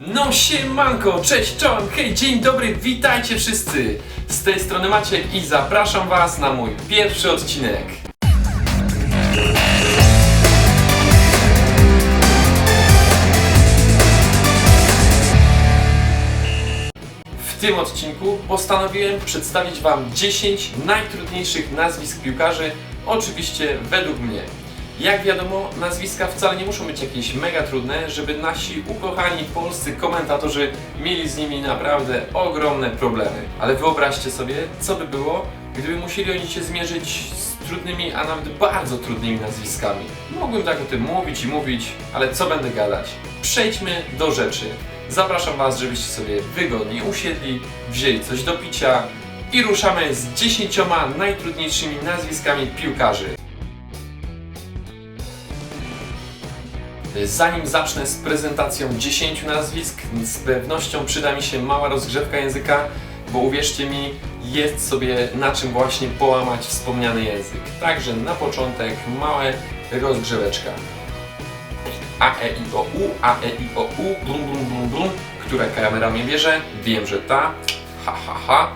No siemanko, cześć, czołem, hej, dzień dobry, witajcie wszyscy! Z tej strony Maciek i zapraszam was na mój pierwszy odcinek. W tym odcinku postanowiłem przedstawić wam 10 najtrudniejszych nazwisk piłkarzy, oczywiście według mnie. Jak wiadomo, nazwiska wcale nie muszą być jakieś mega trudne, żeby nasi ukochani polscy komentatorzy mieli z nimi naprawdę ogromne problemy. Ale wyobraźcie sobie, co by było, gdyby musieli oni się zmierzyć z trudnymi, a nawet bardzo trudnymi nazwiskami. Mógłbym tak o tym mówić i mówić, ale co będę gadać? Przejdźmy do rzeczy. Zapraszam Was, żebyście sobie wygodnie usiedli, wzięli coś do picia i ruszamy z 10 najtrudniejszymi nazwiskami piłkarzy. Zanim zacznę z prezentacją 10 nazwisk, z pewnością przyda mi się mała rozgrzewka języka, bo uwierzcie mi, jest sobie na czym właśnie połamać wspomniany język. Także na początek małe rozgrzeweczka. A, E, I, O, U, A, E, I, O, U, blum, blum, blum, blum. Która kamera mnie bierze? Wiem, że ta. Ha, ha, ha.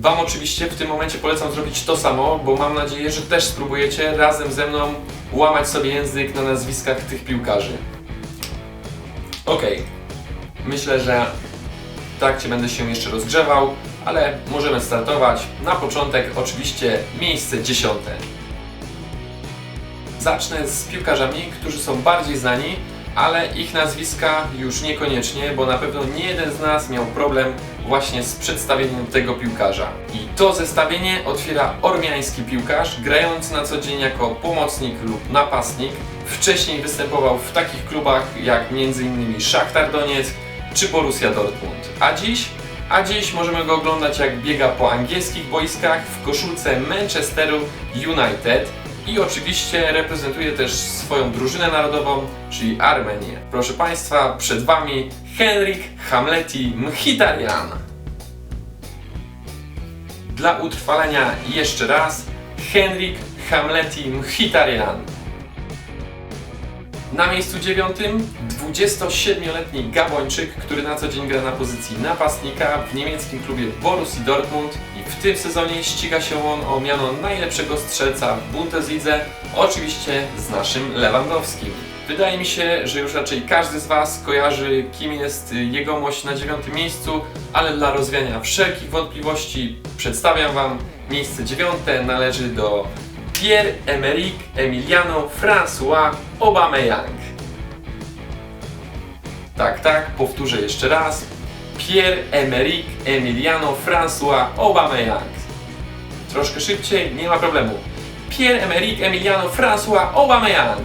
Wam oczywiście w tym momencie polecam zrobić to samo, bo mam nadzieję, że też spróbujecie razem ze mną łamać sobie język na nazwiskach tych piłkarzy. Okej, myślę, że w trakcie będę się jeszcze rozgrzewał, ale możemy startować. Na początek oczywiście miejsce dziesiąte. Zacznę z piłkarzami, którzy są bardziej znani, ale ich nazwiska już niekoniecznie, bo na pewno nie jeden z nas miał problem właśnie z przedstawieniem tego piłkarza. I to zestawienie otwiera ormiański piłkarz, grający na co dzień jako pomocnik lub napastnik. Wcześniej występował w takich klubach jak m.in. Szachtar Donieck czy Borussia Dortmund. A dziś? A dziś możemy go oglądać jak biega po angielskich boiskach w koszulce Manchesteru United i oczywiście reprezentuje też swoją drużynę narodową, czyli Armenię. Proszę Państwa, przed Wami Henrik Hamleti Mkhitaryan. Dla utrwalenia jeszcze raz Henrik Hamleti Mkhitaryan. Na miejscu dziewiątym 27-letni Gabończyk, który na co dzień gra na pozycji napastnika w niemieckim klubie Borussii Dortmund w tym sezonie ściga się on o miano najlepszego strzelca w Bundeslidze, oczywiście z naszym Lewandowskim. Wydaje mi się, że już raczej każdy z Was kojarzy, kim jest jegomość na dziewiątym miejscu, ale dla rozwiania wszelkich wątpliwości przedstawiam Wam miejsce dziewiąte należy do Pierre-Emerick Emiliano François Aubameyang. Tak, tak, powtórzę jeszcze raz. Pierre-Emerick Emiliano François Aubameyang. Troszkę szybciej, nie ma problemu. Pierre-Emerick Emiliano François Aubameyang.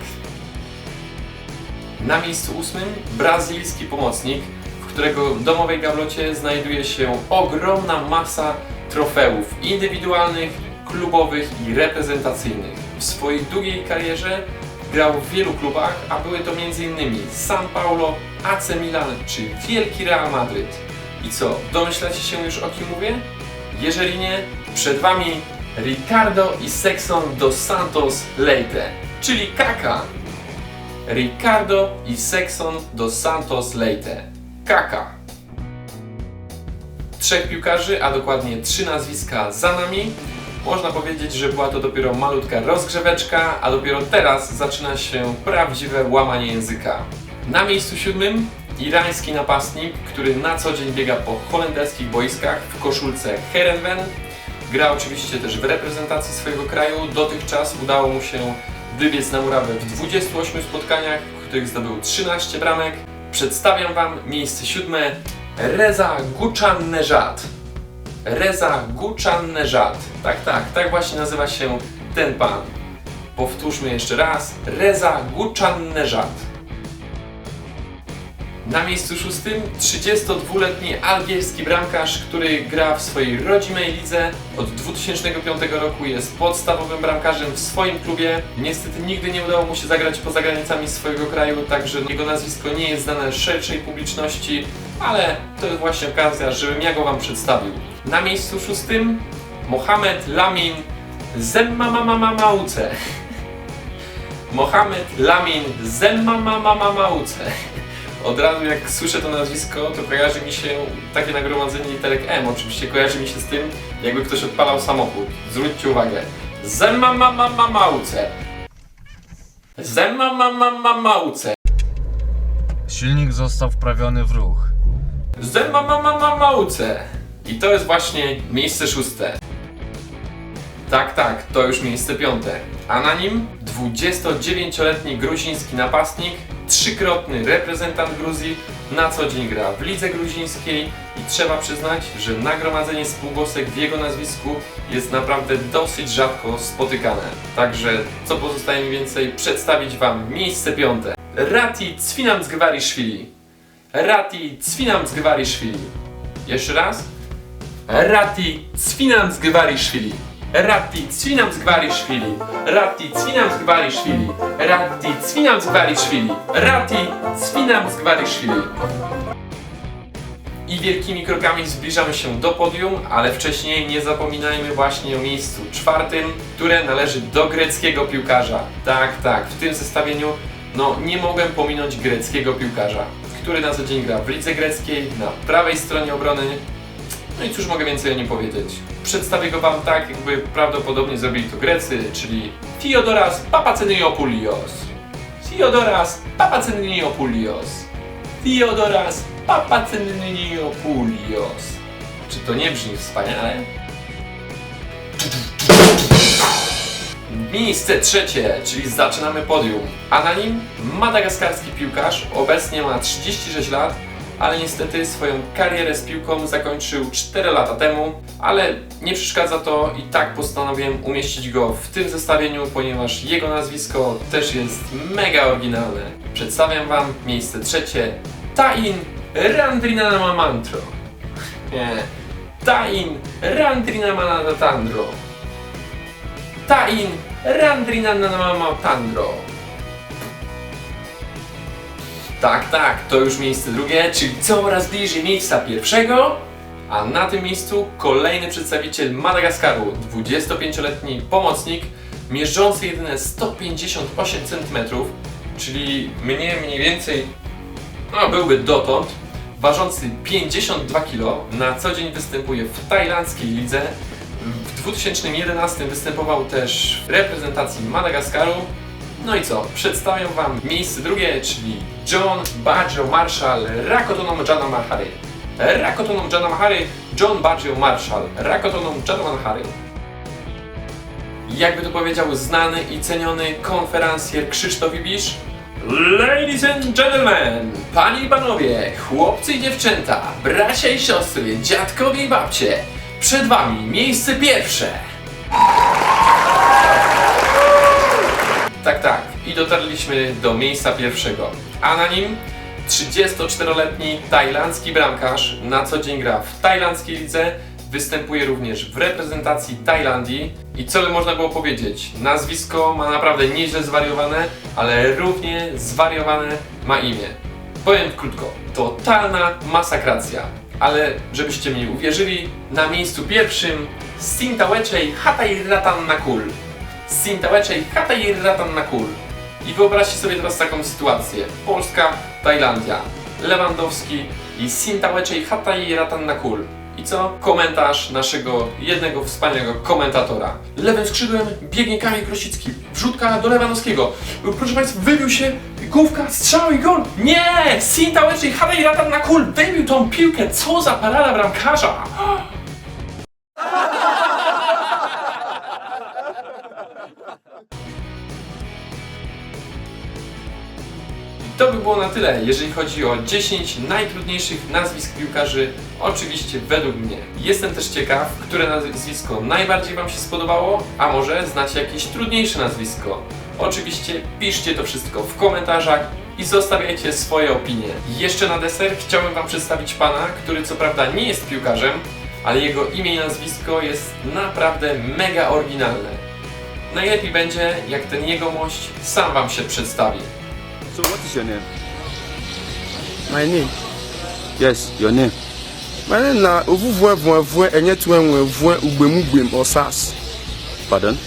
Na miejscu ósmym brazylijski pomocnik, w którego domowej gablocie znajduje się ogromna masa trofeów indywidualnych, klubowych i reprezentacyjnych. W swojej długiej karierze grał w wielu klubach, a były to m.in. San Paulo, AC Milan czy Wielki Real Madryt. I co, domyślacie się już o kim mówię? Jeżeli nie, przed Wami Ricardo i Sexton dos Santos Leite, czyli Kaka. Ricardo i Sexton dos Santos Leite. Kaka. Trzech piłkarzy, a dokładnie trzy nazwiska za nami. Można powiedzieć, że była to dopiero malutka rozgrzeweczka, a dopiero teraz zaczyna się prawdziwe łamanie języka. Na miejscu siódmym irański napastnik, który na co dzień biega po holenderskich boiskach w koszulce Herenven. Gra oczywiście też w reprezentacji swojego kraju. Dotychczas udało mu się wybiec na murawę w 28 spotkaniach, w których zdobył 13 bramek. Przedstawiam Wam miejsce siódme Reza Guchan-Nejad. Reza Guchan-Nejad. Tak, tak, tak właśnie nazywa się ten pan. Powtórzmy jeszcze raz. Reza Guchan-Nejad. Na miejscu szóstym 32-letni algierski bramkarz, który gra w swojej rodzimej lidze. Od 2005 roku jest podstawowym bramkarzem w swoim klubie. Niestety nigdy nie udało mu się zagrać poza granicami swojego kraju, także jego nazwisko nie jest znane szerszej publiczności, ale to jest właśnie okazja, żebym ja go Wam przedstawił. Na miejscu szóstym Mohamed Lamin Zemmamamamauce. Mohamed Lamin Zemmamamamauce. Od razu jak słyszę to nazwisko, to kojarzy mi się takie nagromadzenie literek M. Oczywiście kojarzy mi się z tym, jakby ktoś odpalał samochód. Zwróćcie uwagę. Zemmamamamauce. Zemmamamamauce. Silnik został wprawiony w ruch. Zemmamamamauce. I to jest właśnie miejsce szóste. Tak, tak, to już miejsce piąte. A na nim 29-letni gruziński napastnik, trzykrotny reprezentant Gruzji, na co dzień gra w lidze gruzińskiej i trzeba przyznać, że nagromadzenie spółgłosek w jego nazwisku jest naprawdę dosyć rzadko spotykane. Także co pozostaje mi więcej przedstawić Wam miejsce piąte. Rati Cwinam Zgwarishvili. Rati Cwinam Zgwarishvili. Jeszcze raz. Rati Cwinam Zgwarishvili. Rati Cwinam Zgwarishvili. Rati Cwinam Zgwarishvili. Rati Cwinam Zgwarishvili. Rati Cwinam Zgwarishvili. I wielkimi krokami zbliżamy się do podium, ale wcześniej nie zapominajmy właśnie o miejscu czwartym, które należy do greckiego piłkarza. Tak, tak, w tym zestawieniu no nie mogłem pominąć greckiego piłkarza, który na co dzień gra w lidze greckiej, na prawej stronie obrony. No i cóż mogę więcej o nim powiedzieć? Przedstawię go Wam tak, jakby prawdopodobnie zrobili to Grecy, czyli Theodoras Papaceniopulios. Theodoras Papaceniopulios. Theodoras Papaceniopulios. Czy to nie brzmi wspaniale? Miejsce trzecie, czyli zaczynamy podium, a na nim madagaskarski piłkarz, obecnie ma 36 lat, ale niestety swoją karierę z piłką zakończył 4 lata temu, ale nie przeszkadza to i tak postanowiłem umieścić go w tym zestawieniu, ponieważ jego nazwisko też jest mega oryginalne. Przedstawiam Wam miejsce trzecie, Tain Randrinamamantro. Nie, Tain Randrinamanatandro. Tain Randrinanamamantandro. Tak, tak, to już miejsce drugie, czyli coraz bliżej miejsca pierwszego. A na tym miejscu kolejny przedstawiciel Madagaskaru, 25-letni pomocnik, mierzący jedyne 158 cm, czyli mnie mniej więcej, no byłby dotąd, ważący 52 kg, na co dzień występuje w tajlandzkiej lidze. W 2011 występował też w reprezentacji Madagaskaru, no i co? Przedstawiam Wam miejsce drugie, czyli John Baggio Marshall Rakotonom Jana Mahary. Rakotonom Jana Mahary, John Baggio Marshall Rakotonom Jana Mahary. Jakby to powiedział znany i ceniony konferencjer Krzysztof Ibisz, Ladies and gentlemen, panie i panowie, chłopcy i dziewczęta, bracia i siostry, dziadkowie i babcie, przed wami miejsce pierwsze. Tak, tak. I dotarliśmy do miejsca pierwszego. A na nim 34-letni tajlandzki bramkarz na co dzień gra w tajlandzkiej lidze, występuje również w reprezentacji Tajlandii i co by można było powiedzieć? Nazwisko ma naprawdę nieźle zwariowane, ale równie zwariowane ma imię. Powiem krótko, totalna masakracja. Ale żebyście mi uwierzyli, na miejscu pierwszym Sintaweczej Hatay Ratan Nakul. Sintaweczej Hatay Ratan Nakul. I wyobraźcie sobie teraz taką sytuację. Polska, Tajlandia, Lewandowski i Sintaweczej Hatay Ratan Nakul. I co? Komentarz naszego jednego wspaniałego komentatora. Lewym skrzydłem biegnie Kamil Krosicki. Wrzutka do Lewandowskiego. Proszę Państwa, wybił się główka, strzał i gol. Nie! Sintaweczej Hatay Ratan Nakul wybił tą piłkę. Co za parada bramkarza! To by było na tyle, jeżeli chodzi o 10 najtrudniejszych nazwisk piłkarzy, oczywiście według mnie. Jestem też ciekaw, które nazwisko najbardziej Wam się spodobało, a może znacie jakieś trudniejsze nazwisko. Oczywiście piszcie to wszystko w komentarzach i zostawiajcie swoje opinie. Jeszcze na deser chciałbym Wam przedstawić pana, który co prawda nie jest piłkarzem, ale jego imię i nazwisko jest naprawdę mega oryginalne. Najlepiej będzie, jak ten jegomość sam Wam się przedstawi. So what is your name? My name. Yes, your name. My name na ovuvue vue vue enye tue nwe vue ugbem ugbem or SARS. Pardon?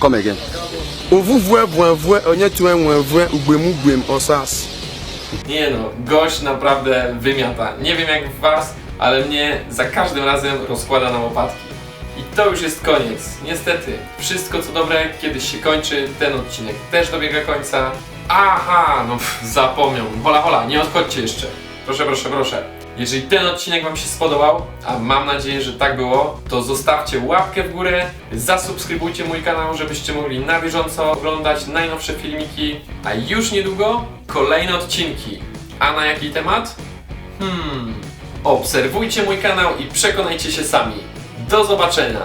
Come again. Ovuvue, vuenvue, onyetue, mwenvue, ugbemu, gbem, osas. Nie no, gość naprawdę wymiata. Nie wiem jak w was, ale mnie za każdym razem rozkłada na łopatki. I to już jest koniec. Niestety, wszystko co dobre kiedyś się kończy, ten odcinek też dobiega końca. Aha, no pff, zapomniał. Hola, hola, nie odchodźcie jeszcze. Proszę, proszę, proszę. Jeżeli ten odcinek Wam się spodobał, a mam nadzieję, że tak było, to zostawcie łapkę w górę, zasubskrybujcie mój kanał, żebyście mogli na bieżąco oglądać najnowsze filmiki, a już niedługo kolejne odcinki. A na jaki temat? Hmm. Obserwujcie mój kanał i przekonajcie się sami. Do zobaczenia!